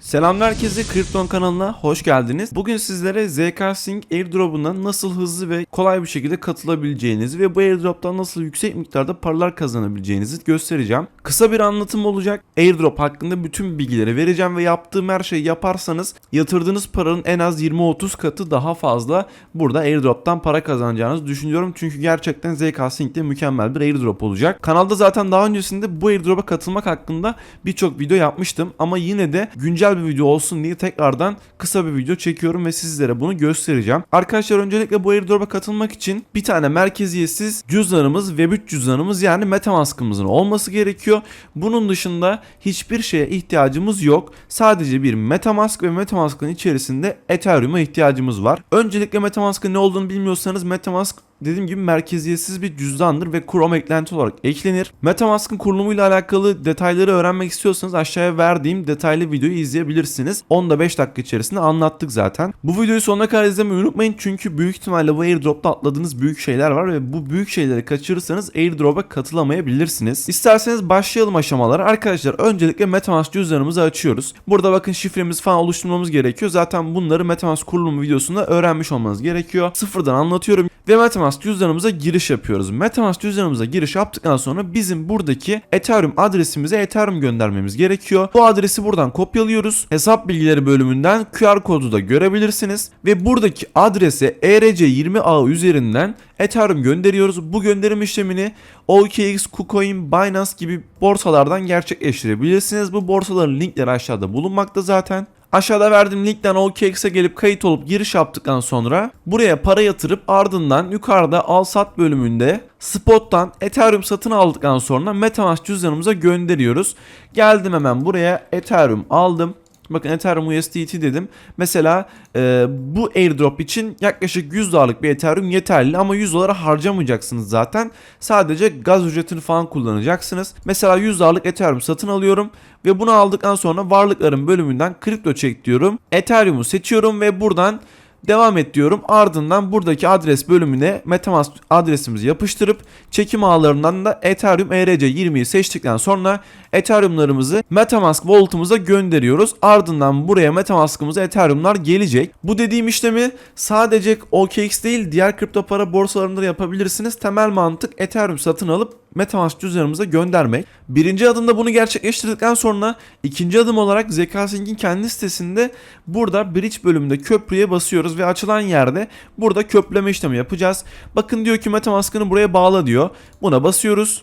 Selam herkese Krypton kanalına hoş geldiniz. Bugün sizlere ZK Sync airdrop'una nasıl hızlı ve kolay bir şekilde katılabileceğinizi ve bu airdrop'tan nasıl yüksek miktarda paralar kazanabileceğinizi göstereceğim. Kısa bir anlatım olacak. Airdrop hakkında bütün bilgileri vereceğim ve yaptığım her şeyi yaparsanız yatırdığınız paranın en az 20-30 katı daha fazla burada airdrop'tan para kazanacağınızı düşünüyorum. Çünkü gerçekten ZK Sync'te mükemmel bir airdrop olacak. Kanalda zaten daha öncesinde bu airdrop'a katılmak hakkında birçok video yapmıştım ama yine de güncel bir video olsun diye tekrardan kısa bir video çekiyorum ve sizlere bunu göstereceğim. Arkadaşlar öncelikle bu airdrop'a katılmak için bir tane merkeziyetsiz cüzdanımız Web3 cüzdanımız yani Metamask'ımızın olması gerekiyor. Bunun dışında hiçbir şeye ihtiyacımız yok. Sadece bir Metamask ve Metamask'ın içerisinde Ethereum'a ihtiyacımız var. Öncelikle Metamask'ın ne olduğunu bilmiyorsanız Metamask dediğim gibi merkeziyetsiz bir cüzdandır ve Chrome eklenti olarak eklenir. Metamask'ın kurulumuyla alakalı detayları öğrenmek istiyorsanız aşağıya verdiğim detaylı videoyu izleyebilirsiniz. Onu da 5 dakika içerisinde anlattık zaten. Bu videoyu sonuna kadar izlemeyi unutmayın çünkü büyük ihtimalle bu airdropta atladığınız büyük şeyler var ve bu büyük şeyleri kaçırırsanız airdrop'a katılamayabilirsiniz. İsterseniz başlayalım aşamalara. Arkadaşlar öncelikle Metamask cüzdanımızı açıyoruz. Burada bakın şifremiz falan oluşturmamız gerekiyor. Zaten bunları Metamask kurulumu videosunda öğrenmiş olmanız gerekiyor. Sıfırdan anlatıyorum ve Metamask cüzdanımıza giriş yapıyoruz. Metamask cüzdanımıza giriş yaptıktan sonra bizim buradaki Ethereum adresimize Ethereum göndermemiz gerekiyor. Bu adresi buradan kopyalıyoruz. Hesap bilgileri bölümünden QR kodu da görebilirsiniz ve buradaki adrese ERC20 ağı üzerinden Ethereum gönderiyoruz. Bu gönderim işlemini OKX, KuCoin, Binance gibi borsalardan gerçekleştirebilirsiniz. Bu borsaların linkleri aşağıda bulunmakta zaten. Aşağıda verdiğim linkten OKX'e gelip kayıt olup giriş yaptıktan sonra buraya para yatırıp ardından yukarıda al sat bölümünde spot'tan Ethereum satın aldıktan sonra Metamask cüzdanımıza gönderiyoruz. Geldim hemen buraya Ethereum aldım. Bakın Ethereum USDT dedim. Mesela e, bu airdrop için yaklaşık 100 dolarlık bir Ethereum yeterli ama 100 dolara harcamayacaksınız zaten. Sadece gaz ücretini falan kullanacaksınız. Mesela 100 dolarlık Ethereum satın alıyorum ve bunu aldıktan sonra varlıkların bölümünden kripto çek diyorum. Ethereum'u seçiyorum ve buradan Devam et diyorum. Ardından buradaki adres bölümüne Metamask adresimizi yapıştırıp çekim ağlarından da Ethereum ERC20'yi seçtikten sonra Ethereum'larımızı Metamask Wallet'ımıza gönderiyoruz. Ardından buraya Metamask'ımıza Ethereum'lar gelecek. Bu dediğim işlemi sadece OKX değil diğer kripto para borsalarında da yapabilirsiniz. Temel mantık Ethereum satın alıp Metamask cüzdanımıza göndermek. Birinci adımda bunu gerçekleştirdikten sonra ikinci adım olarak ZK kendi sitesinde burada bridge bölümünde köprüye basıyoruz ve açılan yerde burada köprüleme işlemi yapacağız. Bakın diyor ki Metamask'ını buraya bağla diyor. Buna basıyoruz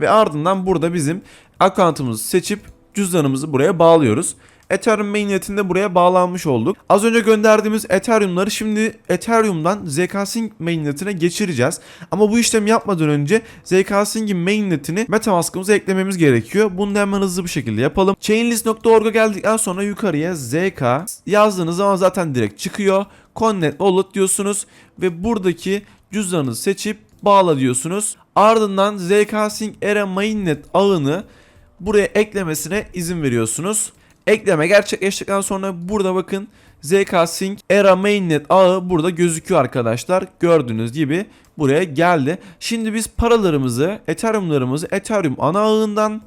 ve ardından burada bizim account'ımızı seçip cüzdanımızı buraya bağlıyoruz. Ethereum mainnet'inde buraya bağlanmış olduk. Az önce gönderdiğimiz Ethereum'ları şimdi Ethereum'dan ZK-Sync mainnet'ine geçireceğiz. Ama bu işlemi yapmadan önce ZK-Sync'in mainnet'ini Metamask'ımıza eklememiz gerekiyor. Bunu da hemen hızlı bir şekilde yapalım. Chainlist.org'a geldikten sonra yukarıya ZK yazdığınız zaman zaten direkt çıkıyor. Connect Wallet diyorsunuz ve buradaki cüzdanınızı seçip bağla diyorsunuz. Ardından ZK-Sync Era mainnet ağını buraya eklemesine izin veriyorsunuz. Ekleme gerçekleştikten sonra burada bakın ZK Sync Era Mainnet ağı burada gözüküyor arkadaşlar. Gördüğünüz gibi buraya geldi. Şimdi biz paralarımızı, Ethereum'larımızı Ethereum ana ağından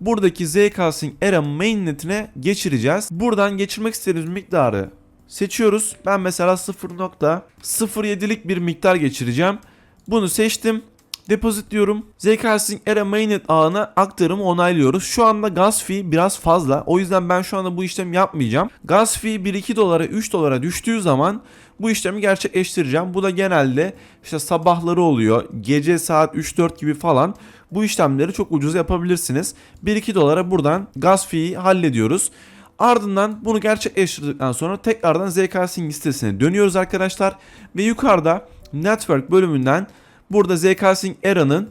buradaki ZK Sync Era Mainnet'ine geçireceğiz. Buradan geçirmek istediğimiz miktarı seçiyoruz. Ben mesela 0.07'lik bir miktar geçireceğim. Bunu seçtim. Deposit diyorum. ZK-Sync Era Mainnet ağına aktarımı onaylıyoruz. Şu anda gas fee biraz fazla. O yüzden ben şu anda bu işlemi yapmayacağım. Gas fee 1-2 dolara 3 dolara düştüğü zaman bu işlemi gerçekleştireceğim. Bu da genelde işte sabahları oluyor. Gece saat 3-4 gibi falan. Bu işlemleri çok ucuz yapabilirsiniz. 1-2 dolara buradan gas fee'yi hallediyoruz. Ardından bunu gerçekleştirdikten sonra tekrardan ZK-Sync sitesine dönüyoruz arkadaşlar. Ve yukarıda Network bölümünden Burada ZK-Sync Era'nın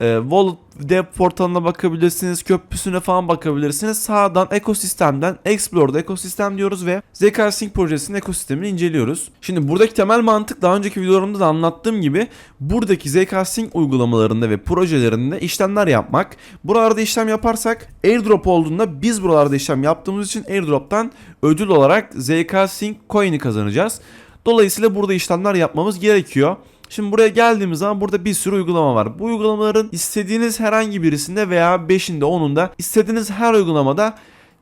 e, Wallet Dev portalına bakabilirsiniz. Köprüsüne falan bakabilirsiniz. Sağdan ekosistemden Explore'da ekosistem diyoruz ve ZK-Sync projesinin ekosistemini inceliyoruz. Şimdi buradaki temel mantık daha önceki videolarımda da anlattığım gibi buradaki ZK-Sync uygulamalarında ve projelerinde işlemler yapmak. Buralarda işlem yaparsak airdrop olduğunda biz buralarda işlem yaptığımız için airdrop'tan ödül olarak ZK-Sync coin'i kazanacağız. Dolayısıyla burada işlemler yapmamız gerekiyor. Şimdi buraya geldiğimiz zaman burada bir sürü uygulama var. Bu uygulamaların istediğiniz herhangi birisinde veya 5'inde 10'unda istediğiniz her uygulamada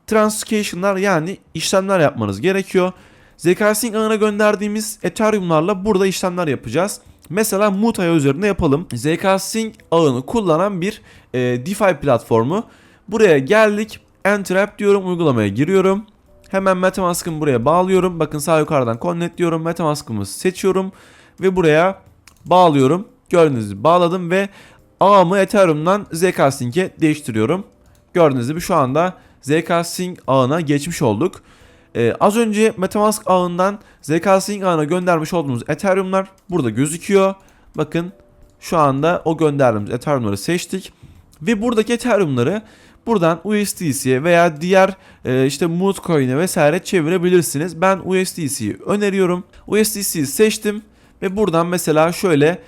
transaction'lar yani işlemler yapmanız gerekiyor. ZK-Sync ağına gönderdiğimiz Ethereum'larla burada işlemler yapacağız. Mesela Mutaya üzerinde yapalım. ZK-Sync ağını kullanan bir e, DeFi platformu. Buraya geldik. Enter App diyorum. Uygulamaya giriyorum. Hemen Metamask'ımı buraya bağlıyorum. Bakın sağ yukarıdan connect diyorum. Metamask'ımı seçiyorum. Ve buraya bağlıyorum. Gördüğünüz gibi bağladım ve ağımı Ethereum'dan ZK-Sync'e değiştiriyorum. Gördüğünüz gibi şu anda ZK-Sync ağına geçmiş olduk. Ee, az önce Metamask ağından ZK-Sync ağına göndermiş olduğumuz Ethereum'lar burada gözüküyor. Bakın şu anda o gönderdiğimiz Ethereum'ları seçtik. Ve buradaki Ethereum'ları buradan USDC'ye veya diğer e, işte Moodcoin'e vesaire çevirebilirsiniz. Ben USDC'yi öneriyorum. USDC'yi seçtim ve buradan mesela şöyle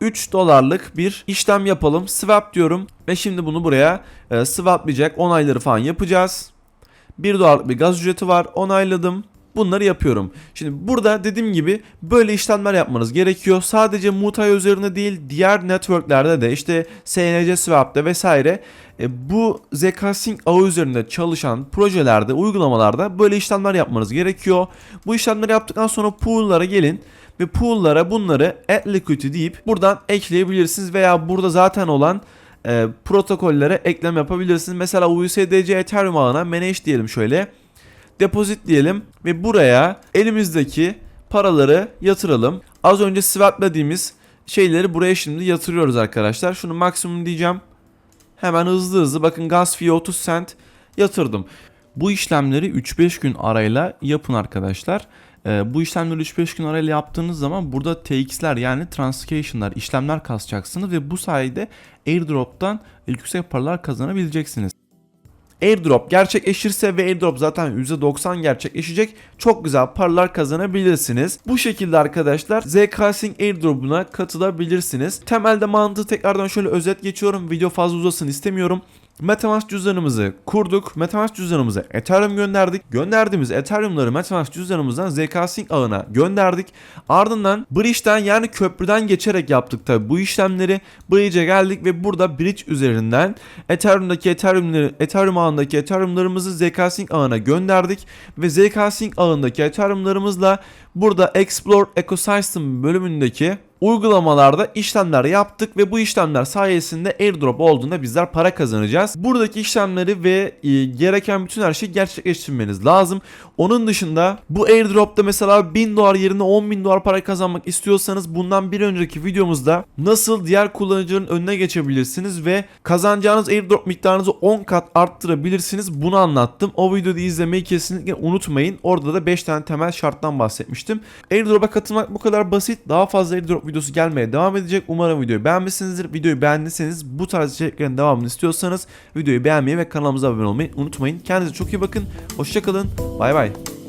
3 dolarlık bir işlem yapalım. Swap diyorum ve şimdi bunu buraya e, swaplayacak onayları falan yapacağız. 1 dolarlık bir gaz ücreti var onayladım. Bunları yapıyorum. Şimdi burada dediğim gibi böyle işlemler yapmanız gerekiyor. Sadece Mutai üzerinde değil diğer networklerde de işte SNC Swap'ta vesaire e, bu ZK-Sync ağı üzerinde çalışan projelerde, uygulamalarda böyle işlemler yapmanız gerekiyor. Bu işlemleri yaptıktan sonra pool'lara gelin ve pool'lara bunları add liquidity deyip buradan ekleyebilirsiniz veya burada zaten olan e, protokollere eklem yapabilirsiniz. Mesela USDC Ethereum ağına manage diyelim şöyle. Deposit diyelim ve buraya elimizdeki paraları yatıralım. Az önce swap dediğimiz şeyleri buraya şimdi yatırıyoruz arkadaşlar. Şunu maksimum diyeceğim. Hemen hızlı hızlı bakın gas fee 30 cent yatırdım. Bu işlemleri 3-5 gün arayla yapın arkadaşlar. Ee, bu işlemleri 3-5 gün arayla yaptığınız zaman burada TX'ler yani transaction'lar, işlemler kasacaksınız ve bu sayede airdrop'tan yüksek paralar kazanabileceksiniz. Airdrop gerçekleşirse ve airdrop zaten %90 gerçekleşecek çok güzel paralar kazanabilirsiniz. Bu şekilde arkadaşlar ZK-Sync airdrop'una katılabilirsiniz. Temelde mantığı tekrardan şöyle özet geçiyorum. Video fazla uzasın istemiyorum. Metamask cüzdanımızı kurduk. Metamask cüzdanımıza Ethereum gönderdik. Gönderdiğimiz Ethereum'ları Metamask cüzdanımızdan ZK-Sync ağına gönderdik. Ardından Bridge'den yani köprüden geçerek yaptık tabi bu işlemleri. Bridge'e geldik ve burada Bridge üzerinden Ethereum'daki Ethereum'ları, Ethereum ağındaki Ethereum'larımızı ZK-Sync ağına gönderdik. Ve ZK-Sync ağındaki Ethereum'larımızla burada Explore Ecosystem bölümündeki uygulamalarda işlemler yaptık ve bu işlemler sayesinde airdrop olduğunda bizler para kazanacağız. Buradaki işlemleri ve e, gereken bütün her şeyi gerçekleştirmeniz lazım. Onun dışında bu airdropta mesela 1000 dolar yerine 10 bin dolar para kazanmak istiyorsanız bundan bir önceki videomuzda nasıl diğer kullanıcıların önüne geçebilirsiniz ve kazanacağınız airdrop miktarınızı 10 kat arttırabilirsiniz. Bunu anlattım. O videoyu izlemeyi kesinlikle unutmayın. Orada da 5 tane temel şarttan bahsetmiştim. Airdrop'a katılmak bu kadar basit. Daha fazla airdrop videosu gelmeye devam edecek. Umarım videoyu beğenmişsinizdir. Videoyu beğendiyseniz bu tarz içeriklerin devamını istiyorsanız videoyu beğenmeyi ve kanalımıza abone olmayı unutmayın. Kendinize çok iyi bakın. Hoşçakalın. Bay bay.